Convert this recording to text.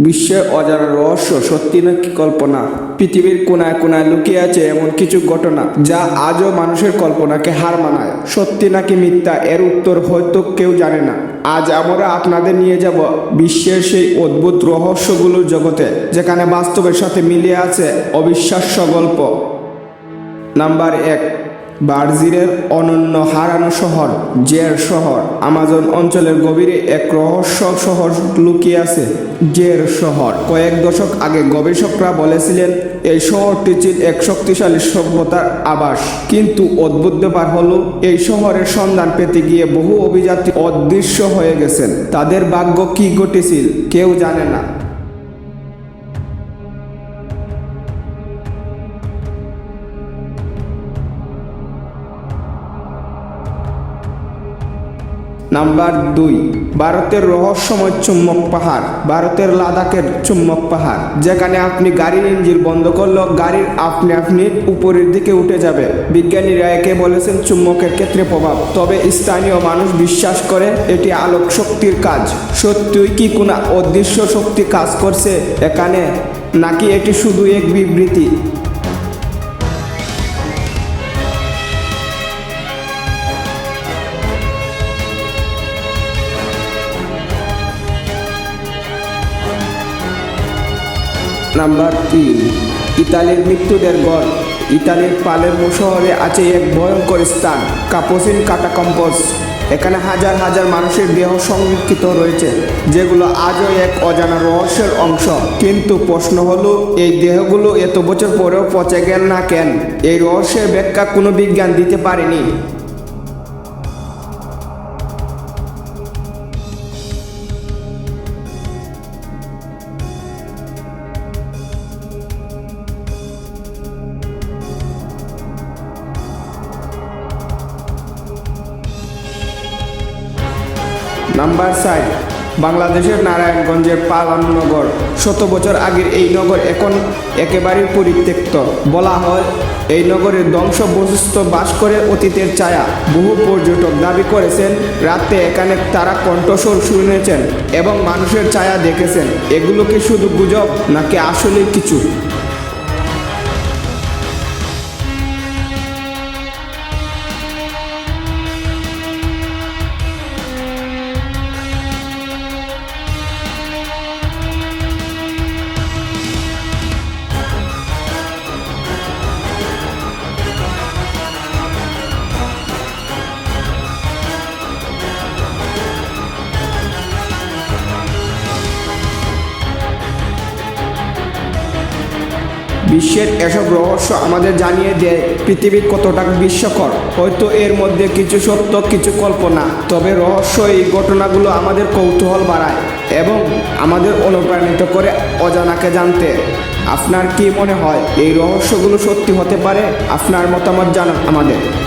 বিশ্বের অজানা রহস্য সত্যি নাকি কল্পনা? পৃথিবীর কোনায় কোনায় লুকিয়ে আছে এমন কিছু ঘটনা যা আজও মানুষের কল্পনাকে হার মানায়। সত্যি নাকি মিথ্যা? এর উত্তর হয়তো কেউ জানে না। আজ আমরা আপনাদের নিয়ে যাব বিশ্বের সেই অদ্ভুত রহস্যগুলোর জগতে, যেখানে বাস্তবের সাথে মিলিয়ে আছে অবিশ্বাস্য গল্প। নাম্বার এক। বার্জিরের অনন্য হারানো শহর, জের শহর। আমাজন অঞ্চলের গভীরে এক রহস্য শহর লুকিয়ে আছে, জের শহর। কয়েক দশক আগে গবেষকরা বলেছিলেন, এই শহরটি ছিল এক শক্তিশালী সভ্যতার আবাস। কিন্তু অদ্ভুত ব্যাপার হলো, এই শহরের সন্ধান পেতে গিয়ে বহু অভিযাত্রী অদৃশ্য হয়ে গেছেন। তাদের ভাগ্য কি ঘটেছিল কেউ জানে না। নাম্বার দুই, ভারতের রহস্যময় চুম্বক পাহাড়, ভারতের লাদাখের চুম্বক পাহাড়, যেখানে আপনি গাড়ির ইঞ্জিন বন্ধ করলেও গাড়ির আপনি আপনি উপরের দিকে উঠে যাবে। বিজ্ঞানীরা একে বলেছেন চুম্বকের ক্ষেত্রে প্রভাব, তবে স্থানীয় মানুষ বিশ্বাস করে এটি আলোক শক্তির কাজ। সত্যিই কি কোনো অদৃশ্য শক্তি কাজ করছে এখানে, নাকি এটি শুধু এক বিবৃতি? নাম্বার তিন, ইতালির মৃত্যুদের গড়। ইতালির পালেরমো শহরে আছে এক ভয়ঙ্কর স্থান, কাপোসিন কাটাকম্পস। এখানে হাজার হাজার মানুষের দেহ সংরক্ষিত রয়েছে, যেগুলো আজও এক অজানা রহস্যের অংশ। কিন্তু প্রশ্ন হলো, এই দেহগুলো এত বছর পরেও পচে গেল না কেন? এই রহস্যের ব্যাখ্যা কোনো বিজ্ঞান দিতে পারেনি। নাম্বার সাইড বাংলাদেশের নারায়ণগঞ্জের পালাননগর। শত বছর আগের এই নগর এখন একেবারেই পরিত্যক্ত। বলা হয়, এই নগরের ধ্বংসবশিষ্ট বাস করে অতীতের ছায়া। বহু পর্যটক দাবি করেছেন, রাতে এখানে তারা কণ্ঠস্বর শুনেছেন এবং মানুষের ছায়া দেখেছেন। এগুলো কি শুধু গুজব, নাকি আসলে কিছু? বিশ্বের এসব রহস্য আমাদের জানিয়ে দেয় পৃথিবী কতটা বিশ্বকর। হয়তো এর মধ্যে কিছু সত্য, কিছু কল্পনা। তবে রহস্য এই ঘটনাগুলো আমাদের কৌতূহল বাড়ায় এবং আমাদের অনুপ্রাণিত করে অজানাকে জানতে। আপনার কি মনে হয় এই রহস্যগুলো সত্যি হতে পারে? আপনার মতামত জানান আমাদের।